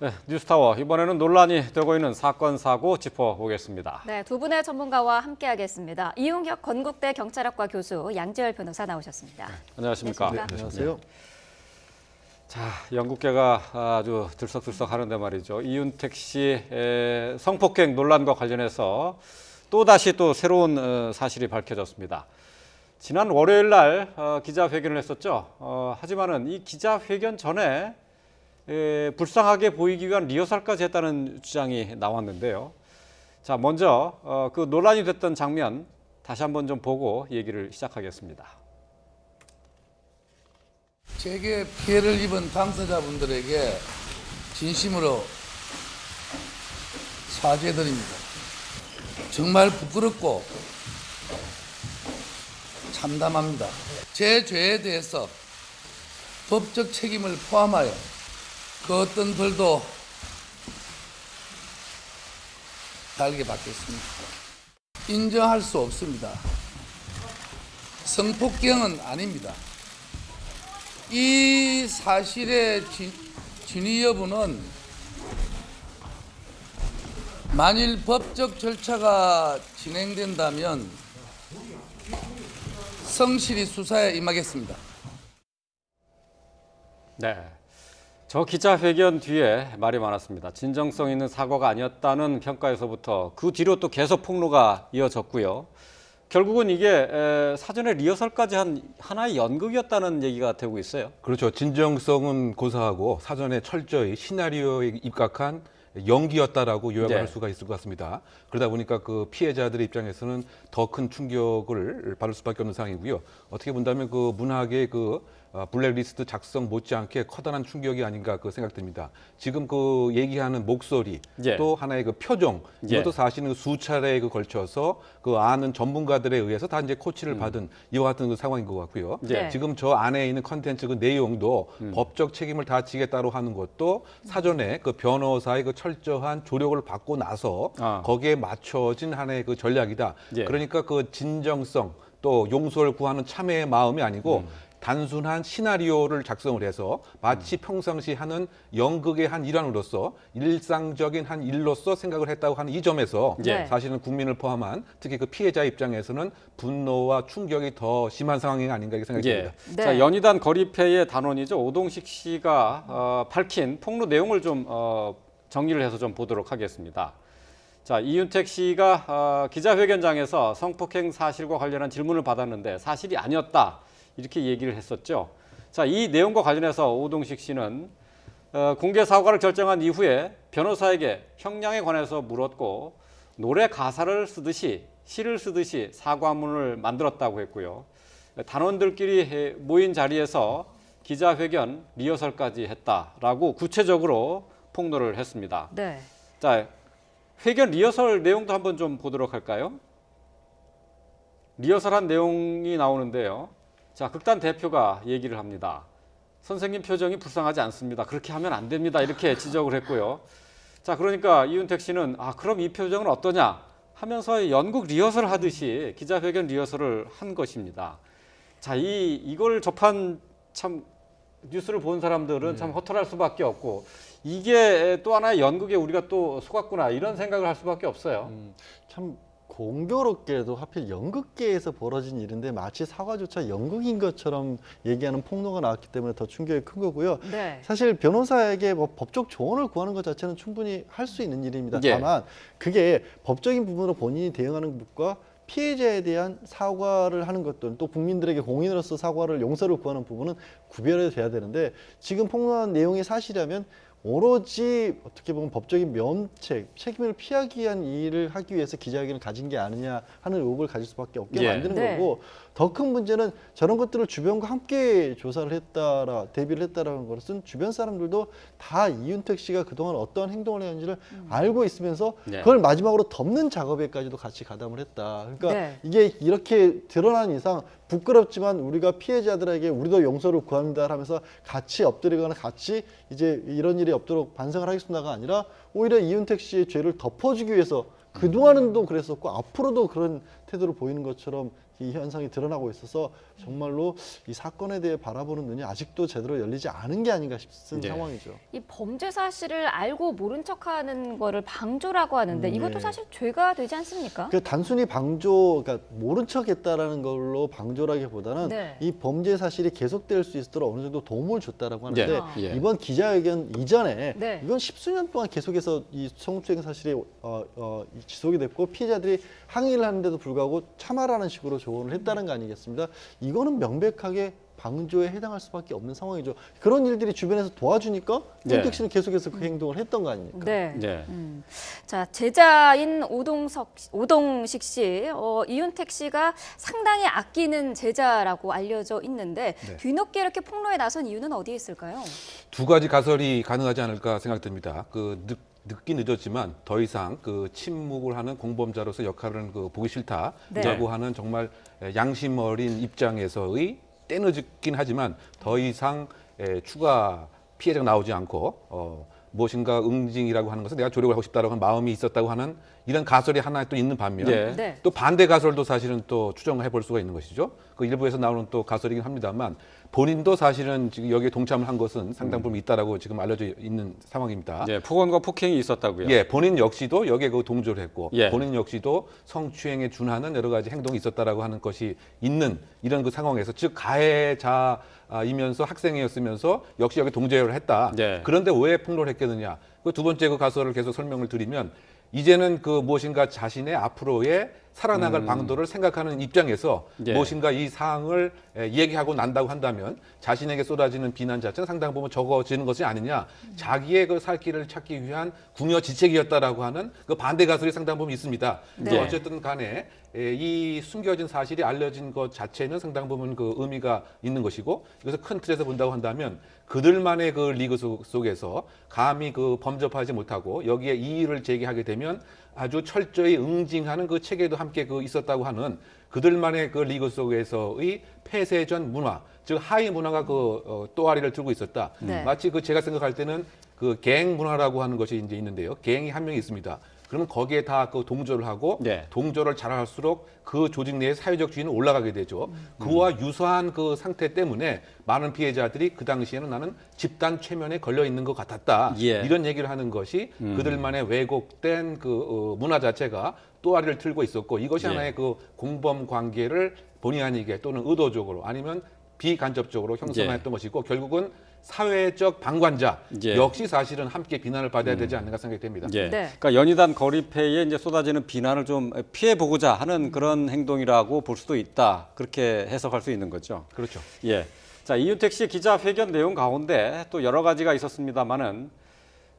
네, 뉴스타워 이번에는 논란이 되고 있는 사건 사고 짚어보겠습니다. 네, 두 분의 전문가와 함께하겠습니다. 이용혁 건국대 경찰학과 교수, 양재열 변호사 나오셨습니다. 안녕하십니까? 안녕하십니까? 안녕하세요. 자, 영국계가 아주 들썩들썩 하는데 말이죠. 이윤택 씨 에, 성폭행 논란과 관련해서 또 다시 또 새로운 어, 사실이 밝혀졌습니다. 지난 월요일 날 어, 기자회견을 했었죠. 어, 하지만은 이 기자회견 전에 에, 불쌍하게 보이기 위한 리허설까지 했다는 주장이 나왔는데요. 자, 먼저 어, 그 논란이 됐던 장면 다시 한번 좀 보고 얘기를 시작하겠습니다. 제게 피해를 입은 당사자분들에게 진심으로 사죄드립니다. 정말 부끄럽고 참담합니다. 제 죄에 대해서 법적 책임을 포함하여 그 어떤 벌도 달게 받겠습니다. 인정할 수 없습니다. 성폭행은 아닙니다. 이 사실의 진, 진위 여부는 만일 법적 절차가 진행된다면 성실히 수사에 임하겠습니다. 네. 저 기자회견 뒤에 말이 많았습니다. 진정성 있는 사과가 아니었다는 평가에서부터 그 뒤로 또 계속 폭로가 이어졌고요. 결국은 이게 에, 사전에 리허설까지 한 하나의 연극이었다는 얘기가 되고 있어요. 그렇죠. 진정성은 고사하고 사전에 철저히 시나리오에 입각한 연기였다라고 요약을 네. 할 수가 있을 것 같습니다. 그러다 보니까 그 피해자들의 입장에서는 더 큰 충격을 받을 수밖에 없는 상황이고요. 어떻게 본다면 그 문학의 그 어, 블랙리스트 작성 못지않게 커다란 충격이 아닌가 그 생각됩니다. 지금 그 얘기하는 목소리 예. 또 하나의 그 표정 예. 이것도 사실은 수차례 그 걸쳐서 그 아는 전문가들에 의해서 다 이제 코치를 받은 이와 같은 그 상황인 것 같고요. 예. 지금 저 안에 있는 컨텐츠 그 내용도 법적 책임을 다 지겠다고 하는 것도 사전에 그 변호사의 그 철저한 조력을 받고 나서 아. 거기에 맞춰진 하나의 그 전략이다. 예. 그러니까 그 진정성 또 용서를 구하는 참회의 마음이 아니고 단순한 시나리오를 작성을 해서 마치 평상시 하는 연극의 한 일환으로서 일상적인 한 일로서 생각을 했다고 하는 이 점에서 예. 사실은 국민을 포함한 특히 그 피해자 입장에서는 분노와 충격이 더 심한 상황이 아닌가 이렇게 생각이 예. 듭니다. 네. 자, 연희단 거리패의 단원이죠. 오동식 씨가 어, 밝힌 폭로 내용을 좀 어, 정리를 해서 좀 보도록 하겠습니다. 자, 이윤택 씨가 어, 기자회견장에서 성폭행 사실과 관련한 질문을 받았는데 사실이 아니었다. 이렇게 얘기를 했었죠. 자, 이 내용과 관련해서 오동식 씨는 어, 공개 사과를 결정한 이후에 변호사에게 형량에 관해서 물었고 노래 가사를 쓰듯이 시를 쓰듯이 사과문을 만들었다고 했고요. 단원들끼리 해- 모인 자리에서 기자회견 리허설까지 했다라고 구체적으로 폭로를 했습니다. 네. 자, 회견 리허설 내용도 한번 좀 보도록 할까요? 리허설한 내용이 나오는데요. 자, 극단 대표가 얘기를 합니다. 선생님 표정이 불쌍하지 않습니다. 그렇게 하면 안 됩니다. 이렇게 지적을 했고요. 자, 그러니까 이윤택 씨는 아, 그럼 이 표정은 어떠냐 하면서 연극 리허설 하듯이 기자회견 리허설을 한 것입니다. 자, 이 이걸 접한 참 뉴스를 본 사람들은 참 허탈할 수밖에 없고 이게 또 하나의 연극에 우리가 또 속았구나 이런 생각을 할 수밖에 없어요. 음, 참 공교롭게도 하필 연극계에서 벌어진 일인데 마치 사과조차 연극인 것처럼 얘기하는 폭로가 나왔기 때문에 더 충격이 큰 거고요. 네. 사실 변호사에게 뭐 법적 조언을 구하는 것 자체는 충분히 할 수 있는 일입니다. 예. 다만 그게 법적인 부분으로 본인이 대응하는 것과 피해자에 대한 사과를 하는 것들 또 국민들에게 공인으로서 사과를 용서를 구하는 부분은 구별해야 돼야 되는데 지금 폭로한 내용이 사실이라면 오로지 어떻게 보면 법적인 면책, 책임을 피하기 위한 일을 하기 위해서 기자회견을 가진 게 아니냐 하는 의혹을 가질 수밖에 없게 예. 만드는 네. 거고 더 큰 문제는 저런 것들을 주변과 함께 조사를 했다라 대비를 했다라는 것은 주변 사람들도 다 이윤택 씨가 그동안 어떠한 행동을 했는지를 알고 있으면서 네. 그걸 마지막으로 덮는 작업에까지도 같이 가담을 했다. 그러니까 네. 이게 이렇게 드러난 이상 부끄럽지만 우리가 피해자들에게 우리도 용서를 구합니다 하면서 같이 엎드리거나 같이 이제 이런 일이 없도록 반성을 하겠습니다가 아니라 오히려 이윤택 씨의 죄를 덮어주기 위해서 그동안은 또 그랬었고 앞으로도 그런 태도를 보이는 것처럼 이 현상이 드러나고 있어서 정말로 이 사건에 대해 바라보는 눈이 아직도 제대로 열리지 않은 게 아닌가 싶은 네. 상황이죠. 이 범죄 사실을 알고 모른 척하는 거를 방조라고 하는데 음, 이것도 네. 사실 죄가 되지 않습니까? 그 단순히 방조, 그러니까 모른 척했다라는 걸로 방조라기보다는 네. 이 범죄 사실이 계속될 수 있도록 어느 정도 도움을 줬다라고 하는데 예, 예. 이번 기자회견 이전에 네. 이건 십수년 동안 계속해서 이 성추행 사실이 어, 어, 이 지속이 됐고 피해자들이 항의를 하는데도 불구하고 참아라는 식으로 조언을 했다는 거 아니겠습니까? 이거는 명백하게 방조에 해당할 수밖에 없는 상황이죠. 그런 일들이 주변에서 도와주니까 네. 윤택 씨는 계속해서 그 행동을 했던 거 아닙니까? 네. 네. 음. 자 제자인 오동석 오동식 씨, 어, 이윤택 씨가 상당히 아끼는 제자라고 알려져 있는데 네. 뒤늦게 이렇게 폭로에 나선 이유는 어디에 있을까요? 두 가지 가설이 가능하지 않을까 생각됩니다. 그 늦, 늦긴 늦었지만 더 이상 그 침묵을 하는 공범자로서 역할을 그 보기 싫다라고 네. 하는 정말 양심 어린 입장에서의 때늦긴 하지만 더 이상 에, 추가 피해자가 나오지 않고 어, 무엇인가 응징이라고 하는 것은 내가 조력을 하고 싶다라고 하는 마음이 있었다고 하는 이런 가설이 하나 또 있는 반면 예. 네. 또 반대 가설도 사실은 또 추정해 볼 수가 있는 것이죠. 그 일부에서 나오는 또 가설이긴 합니다만 본인도 사실은 지금 여기에 동참을 한 것은 상당 부분 있다라고 지금 알려져 있는 상황입니다. 예, 폭언과 폭행이 있었다고요. 예, 본인 역시도 여기에 그 동조를 했고 예. 본인 역시도 성추행에 준하는 여러 가지 행동이 있었다라고 하는 것이 있는 이런 그 상황에서 즉 가해자이면서 학생이었으면서 역시 여기 동조를 했다. 네. 그런데 왜 폭로를 했겠느냐? 그 두 번째 그 가설을 계속 설명을 드리면 이제는 그 무엇인가 자신의 앞으로의 살아나갈 방도를 생각하는 입장에서 음. 예. 무엇인가 이 사항을 에, 얘기하고 난다고 한다면 자신에게 쏟아지는 비난 자체는 상당 부분 적어지는 것이 아니냐. 자기의 그 살 길을 찾기 위한 궁여지책이었다라고 하는 그 반대 가설이 상당 부분 있습니다. 네. 어쨌든 간에 에, 이 숨겨진 사실이 알려진 것 자체는 상당 부분 그 의미가 있는 것이고 이것을 큰 틀에서 본다고 한다면 그들만의 그 리그 속- 속에서 감히 그 범접하지 못하고 여기에 이의를 제기하게 되면 아주 철저히 응징하는 그 체계도 함께 그 있었다고 하는 그들만의 그 리그 속에서의 폐쇄전 문화, 즉 하위 문화가 그 어, 또아리를 들고 있었다. 네. 마치 그 제가 생각할 때는 그 갱 문화라고 하는 것이 이제 있는데요. 갱이 한 명이 있습니다. 그러면 거기에 다 그 동조를 하고 네. 동조를 잘할수록 그 조직 내의 사회적 지위는 올라가게 되죠. 그와 유사한 그 상태 때문에 많은 피해자들이 그 당시에는 나는 집단 최면에 걸려 있는 것 같았다. 예. 이런 얘기를 하는 것이 그들만의 왜곡된 그 어, 문화 자체가 또아리를 틀고 있었고 이것이 예. 하나의 그 공범 관계를 본의 아니게 또는 의도적으로 아니면 비간접적으로 형성했던 것이고 결국은 사회적 방관자 예. 역시 사실은 함께 비난을 받아야 되지 않는가 생각이 됩니다. 예. 네. 그러니까 연이단 거리패에 이제 쏟아지는 비난을 좀 피해 보고자 하는 그런 행동이라고 볼 수도 있다. 그렇게 해석할 수 있는 거죠. 그렇죠. 예. 자, 이윤택 씨 기자회견 내용 가운데 또 여러 가지가 있었습니다만은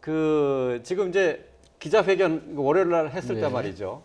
그 지금 이제 기자회견 월요일 날 했을 때 네. 말이죠.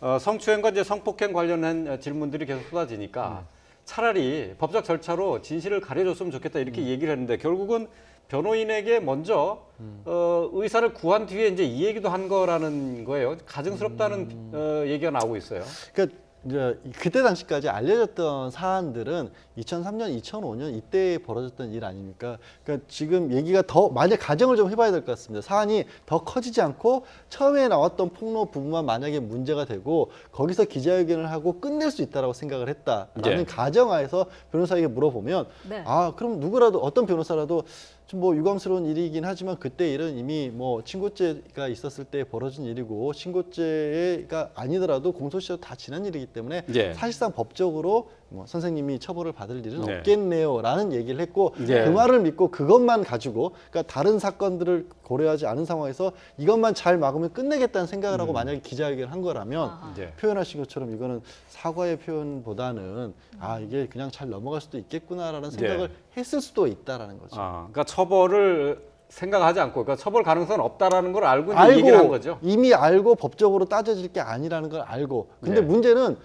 어, 성추행과 이제 성폭행 관련한 질문들이 계속 쏟아지니까 차라리 법적 절차로 진실을 가려줬으면 좋겠다 이렇게 얘기를 했는데 결국은 변호인에게 먼저 어, 의사를 구한 뒤에 이제 이 얘기도 한 거라는 거예요. 가증스럽다는 어, 얘기가 나오고 있어요. 그러니까 이제 그때 당시까지 알려졌던 사안들은 2003년, 2005년 이때 벌어졌던 일 아닙니까? 그러니까 지금 얘기가 더 만약 가정을 좀 해봐야 될 것 같습니다. 사안이 더 커지지 않고 처음에 나왔던 폭로 부분만 만약에 문제가 되고 거기서 기자회견을 하고 끝낼 수 있다라고 생각을 했다라는 예. 가정하에서 변호사에게 물어보면 네. 아 그럼 누구라도 어떤 변호사라도 좀 뭐 유감스러운 일이긴 하지만 그때 일은 이미 뭐 친고죄가 있었을 때 벌어진 일이고 친고죄가 아니더라도 공소시효 다 지난 일이기 때문에 예. 사실상 법적으로 뭐 선생님이 처벌을 받을 일은 네. 없겠네요라는 얘기를 했고 예. 그 말을 믿고 그것만 가지고 그러니까 다른 사건들을 고려하지 않은 상황에서 이것만 잘 막으면 끝내겠다는 생각을 하고 만약에 기자회견을 한 거라면. 이제 표현하신 것처럼 이거는 사과의 표현보다는 아 이게 그냥 잘 넘어갈 수도 있겠구나라는 생각을 했을 수도 있다라는 거죠. 아, 그러니까 처벌을 생각하지 않고, 그러니까 처벌 가능성은 없다라는 걸 알고 이제 얘기를 한 알고 거죠. 이미 알고 법적으로 따져질 게 아니라는 걸 알고 근데 네. 문제는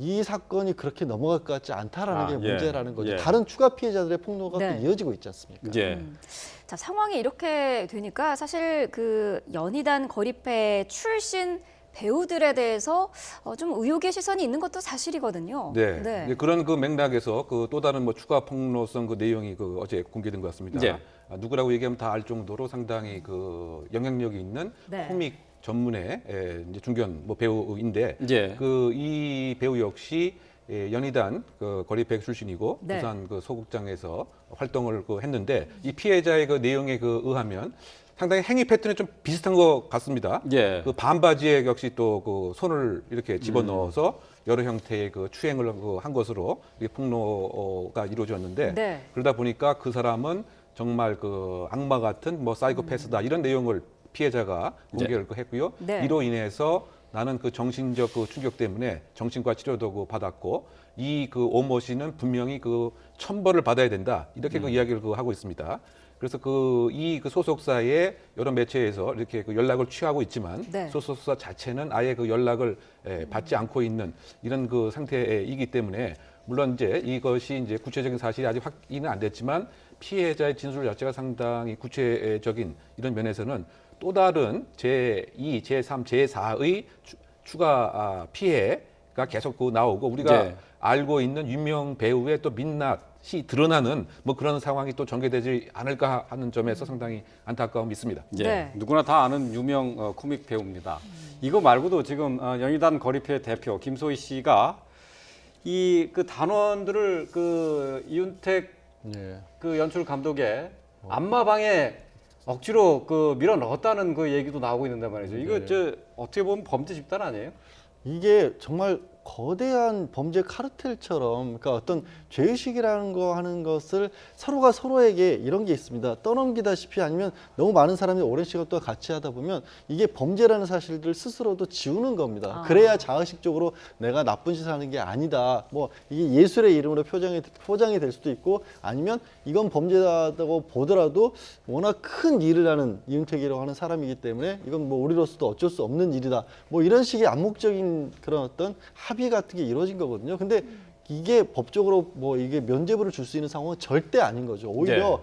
이 사건이 그렇게 넘어갈 것 같지 않다라는 아, 게 예. 문제라는 거죠. 예. 다른 추가 피해자들의 폭로가 네. 또 이어지고 있지 않습니까? 예. 자, 상황이 이렇게 되니까 사실 그 연희단 거리패 출신 배우들에 대해서 어, 좀 의혹의 시선이 있는 것도 사실이거든요. 네. 이제 그런 그 맥락에서 그 또 다른 뭐 추가 폭로성 그 내용이 그 어제 공개된 것 같습니다. 예. 아, 누구라고 얘기하면 다 알 정도로 상당히 그 영향력이 있는 네. 코믹 전문의 에, 이제 중견 뭐 배우인데 예. 그이 배우 역시 예, 연희단 그 거리백 출신이고 네. 부산 그 소극장에서 활동을 그 했는데 이 피해자의 그 내용에 그 의하면 상당히 행위 패턴이 좀 비슷한 것 같습니다. 예. 그 반바지에 역시 또 그 손을 이렇게 집어 넣어서 여러 형태의 그 추행을 그 한 것으로 이게 폭로가 이루어졌는데 네. 그러다 보니까 그 사람은 정말 그 악마 같은 뭐 사이코패스다 이런 내용을 피해자가 공개를 그 했고요. 네. 이로 인해서 나는 그 정신적 그 충격 때문에 정신과 치료도 그 받았고 이 그 오모 씨는 분명히 그 천벌을 받아야 된다 이렇게 그 이야기를 그 하고 있습니다. 그래서 그 이 그 소속사의 여러 매체에서 이렇게 그 연락을 취하고 있지만 네. 소속사 자체는 아예 그 연락을 예, 받지 않고 있는 이런 그 상태이기 때문에 물론 이제 이것이 이제 구체적인 사실이 아직 확인은 안 됐지만 피해자의 진술 자체가 상당히 구체적인 이런 면에서는 또 다른 제2, 제3, 제4의 추가 아, 피해가 계속 그 나오고 우리가 네. 알고 있는 유명 배우의 또 민낯이 드러나는 뭐 그런 상황이 또 전개되지 않을까 하는 점에서 상당히 안타까움이 있습니다. 예, 네. 누구나 다 아는 유명 어, 코믹 배우입니다. 이거 말고도 지금 어, 연희단 거리패 대표 김소희 씨가 이 그 단원들을 그 이윤택 예. 그 연출 감독의 안마방에 억지로 그 밀어 넣었다는 그 얘기도 나오고 있는데 말이죠. 이거 저 어떻게 보면 범죄 집단 아니에요? 이게 정말 거대한 범죄 카르텔처럼 그러니까 어떤 죄의식이라는 거 하는 것을 서로가 서로에게 이런 게 있습니다. 떠넘기다시피 아니면 너무 많은 사람이 오랜 시간 동안 같이 하다 보면 이게 범죄라는 사실들 스스로도 지우는 겁니다. 아. 그래야 자의식적으로 내가 나쁜 짓을 하는 게 아니다. 뭐 이게 예술의 이름으로 표장이 포장이 될 수도 있고 아니면 이건 범죄다고 보더라도 워낙 큰 일을 하는 이윤택이라고 하는 사람이기 때문에 이건 뭐 우리로서도 어쩔 수 없는 일이다. 뭐 이런 식의 암묵적인 그런 어떤 합의 같은 게 이루어진 거거든요. 근데 이게 법적으로 뭐 이게 면죄부를 줄 수 있는 상황은 절대 아닌 거죠. 오히려 네.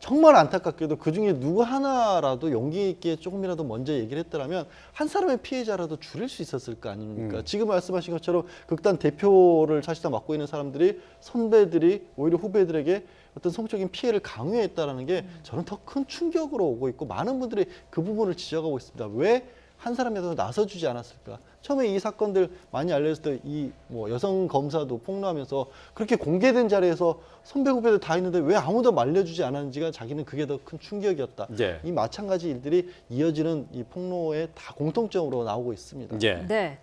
정말 안타깝게도 그 중에 누구 하나라도 용기 있게 조금이라도 먼저 얘기를 했더라면 한 사람의 피해자라도 줄일 수 있었을 거 아닙니까? 지금 말씀하신 것처럼 극단 대표를 사실상 맡고 있는 사람들이 선배들이 오히려 후배들에게 어떤 성적인 피해를 강요했다라는 게 저는 더 큰 충격으로 오고 있고 많은 분들이 그 부분을 지적하고 있습니다. 왜 한 사람이라도 나서주지 않았을까? 처음에 이 사건들 많이 알려졌을 때 이 뭐 여성 검사도 폭로하면서 그렇게 공개된 자리에서 선배 후배들 다 있는데 왜 아무도 말려주지 않았는지가 자기는 그게 더 큰 충격이었다. 예. 이 마찬가지 일들이 이어지는 이 폭로에 다 공통점으로 나오고 있습니다. 예. 네.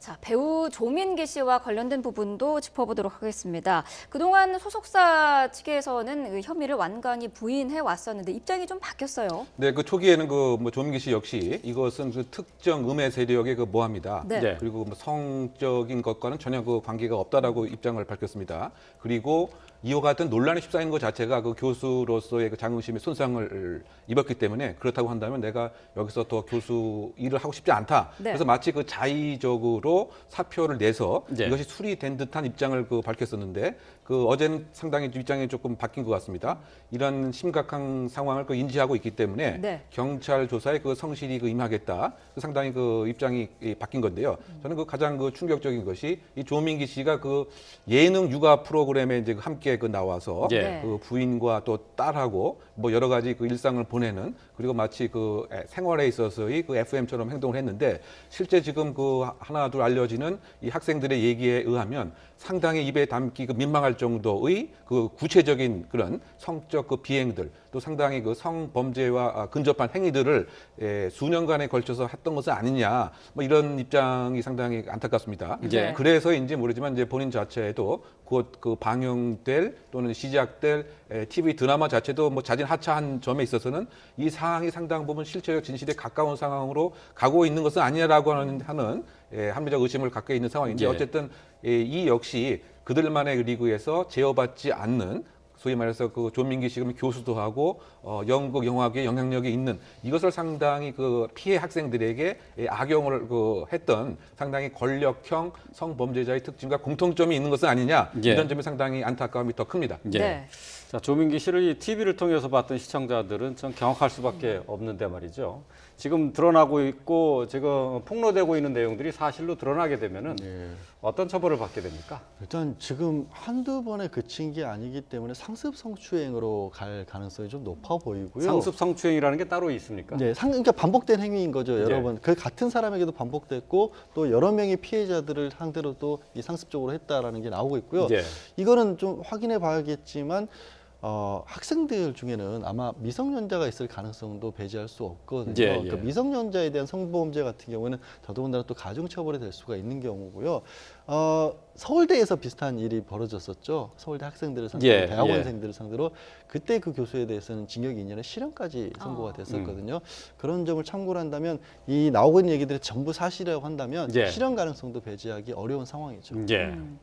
자, 배우 조민기 씨와 관련된 부분도 짚어보도록 하겠습니다. 그동안 소속사 측에서는 그 혐의를 완강히 부인해 왔었는데 입장이 좀 바뀌었어요. 네, 그 초기에는 그 뭐 조민기 씨 역시 이것은 그 특정 음해 세력의 그 모함이다. 네. 네. 그리고 뭐 성적인 것과는 전혀 그 관계가 없다라고 입장을 밝혔습니다. 그리고 이와 같은 논란이 휩싸이는 것 자체가 그 교수로서의 그 자긍심에 손상을 입었기 때문에 그렇다고 한다면 내가 여기서 더 교수 일을 하고 싶지 않다. 네. 그래서 마치 그 자의적으로 사표를 내서 네. 이것이 수리된 듯한 입장을 그 밝혔었는데 그 어제는 상당히 입장이 조금 바뀐 것 같습니다. 이런 심각한 상황을 그 인지하고 있기 때문에 네. 경찰 조사에 그 성실히 그 임하겠다. 그 상당히 그 입장이 이 바뀐 건데요. 저는 그 가장 그 충격적인 것이 이 조민기 씨가 그 예능 육아 프로그램에 이제 그 함께 그 나와서 예. 네. 그 부인과 또 딸하고 뭐 여러 가지 그 일상을 보내는 그리고 마치 그 에, 생활에 있어서의 그 FM처럼 행동을 했는데 실제 지금 그 하나 둘 알려지는 이 학생들의 얘기에 의하면 상당히 입에 담기 그 민망할 정도의 그 구체적인 그런 성적 그 비행들 또 상당히 그 성범죄와 아, 근접한 행위들을 에, 수년간에 걸쳐서 했던 것은 아니냐 뭐 이런 입장이 상당히 안타깝습니다. 예. 그래서인지 모르지만 이제 본인 자체도 곧 그 방영될 또는 시작될 에, TV 드라마 자체도 뭐 자진 하차한 점에 있어서는 이 상황이 상당 부분 실체적 진실에 가까운 상황으로 가고 있는 것은 아니라고 하는, 하는 에, 합리적 의심을 갖고 있는 상황인데 예. 어쨌든 에, 이 역시 그들만의 리그에서 제어받지 않는 소위 말해서 그 조민기 씨가 교수도 하고 어, 연극 영화계에 영향력이 있는 이것을 상당히 그 피해 학생들에게 예, 악용을 그 했던 상당히 권력형 성범죄자의 특징과 공통점이 있는 것은 아니냐 예. 이런 점이 상당히 안타까움이 더 큽니다. 예. 네. 자, 조민기 씨를 이 TV를 통해서 봤던 시청자들은 좀 경악할 수밖에 없는데 말이죠. 지금 드러나고 있고 지금 폭로되고 있는 내용들이 사실로 드러나게 되면은 어떤 처벌을 받게 됩니까? 일단 지금 한두 번에 그친 게 아니기 때문에 상습 성추행으로 갈 가능성이 좀 높아 보이고요. 상습 성추행이라는 게 따로 있습니까? 네, 상, 그러니까 반복된 행위인 거죠, 여러 예. 번. 그 같은 사람에게도 반복됐고 또 여러 명의 피해자들을 상대로 또 이 상습적으로 했다라는 게 나오고 있고요. 예. 이거는 좀 확인해 봐야겠지만 어, 학생들 중에는 아마 미성년자가 있을 가능성도 배제할 수 없거든요. 예, 예. 그러니까 미성년자에 대한 성범죄 같은 경우에는 더더군다나 또 가중처벌이 될 수가 있는 경우고요. 어, 서울대에서 비슷한 일이 벌어졌었죠. 서울대 학생들을 상대로, 예, 대학원생들을 상대로 그때 그 교수에 대해서는 징역 2년의 실형까지 선고가 아. 됐었거든요. 그런 점을 참고를 한다면 이 나오고 있는 얘기들이 전부 사실이라고 한다면 예. 실형 가능성도 배제하기 어려운 상황이죠. 예. 음.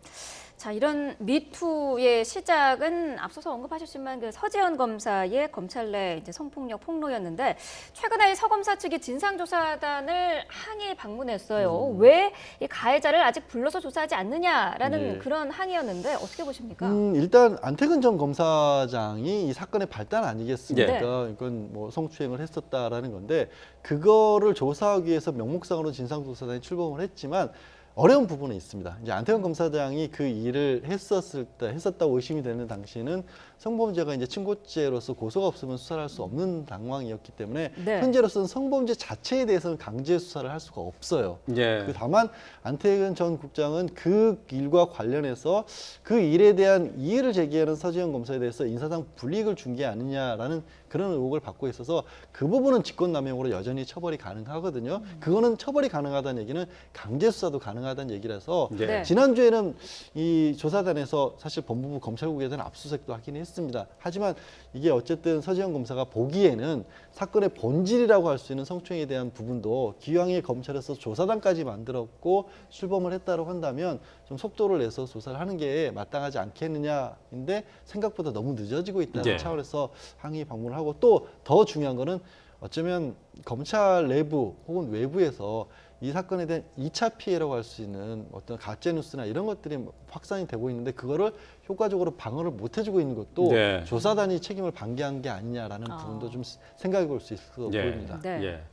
자, 이런 미투의 시작은 앞서서 언급하셨지만 그 서재현 검사의 검찰 내 이제 성폭력 폭로였는데 최근에 서 검사 측이 진상조사단을 항의 방문했어요. 음. 왜이 가해자를 아직 불러서 조사하지 않느냐라는 예. 그런 항의였는데 어떻게 보십니까? 음, 일단 안태근 전 검사장이 이 사건의 발단 아니겠습니까? 네. 이건 뭐 성추행을 했었다라는 건데 그거를 조사하기 위해서 명목상으로 진상조사단이 출범을 했지만 어려운 부분은 있습니다. 이제 안태근 검사장이 그 일을 했었을 때 했었다고 의심이 되는 당시에는 성범죄가 이제 친고죄로서 고소가 없으면 수사를 할 수 없는 상황이었기 때문에 네. 현재로서는 성범죄 자체에 대해서는 강제 수사를 할 수가 없어요. 예. 그 다만 안태근 전 국장은 그 일과 관련해서 그 일에 대한 이의를 제기하는 서지현 검사에 대해서 인사상 불이익을 준 게 아니냐라는 그런 의혹을 받고 있어서 그 부분은 직권남용으로 여전히 처벌이 가능하거든요. 그거는 처벌이 가능하다는 얘기는 강제 수사도 가능하다는 얘기라서 예. 네. 지난주에는 이 조사단에서 사실 법무부 검찰국에 대한 압수수색도 하긴 했 습니다. 하지만 이게 어쨌든 서지현 검사가 보기에는 사건의 본질이라고 할 수 있는 성추행에 대한 부분도 기왕에 검찰에서 조사단까지 만들었고 출범을 했다고 한다면 좀 속도를 내서 조사를 하는 게 마땅하지 않겠느냐인데 생각보다 너무 늦어지고 있다는 예. 차원에서 항의 방문을 하고 또 더 중요한 거는 어쩌면 검찰 내부 혹은 외부에서 이 사건에 대한 2차 피해라고 할 수 있는 어떤 가짜 뉴스나 이런 것들이 확산이 되고 있는데 그거를 효과적으로 방어를 못 해주고 있는 것도 네. 조사단이 책임을 방기한 게 아니냐라는 아. 부분도 좀 생각해 볼 수 있어 예. 보입니다. 네. 예.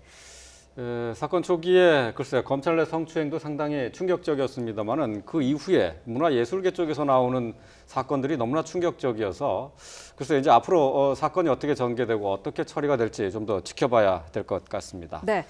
에, 사건 초기에 글쎄 검찰 내 성추행도 상당히 충격적이었습니다만은 그 이후에 문화예술계 쪽에서 나오는 사건들이 너무나 충격적이어서 글쎄 이제 앞으로 어, 사건이 어떻게 전개되고 어떻게 처리가 될지 좀 더 지켜봐야 될 것 같습니다. 네.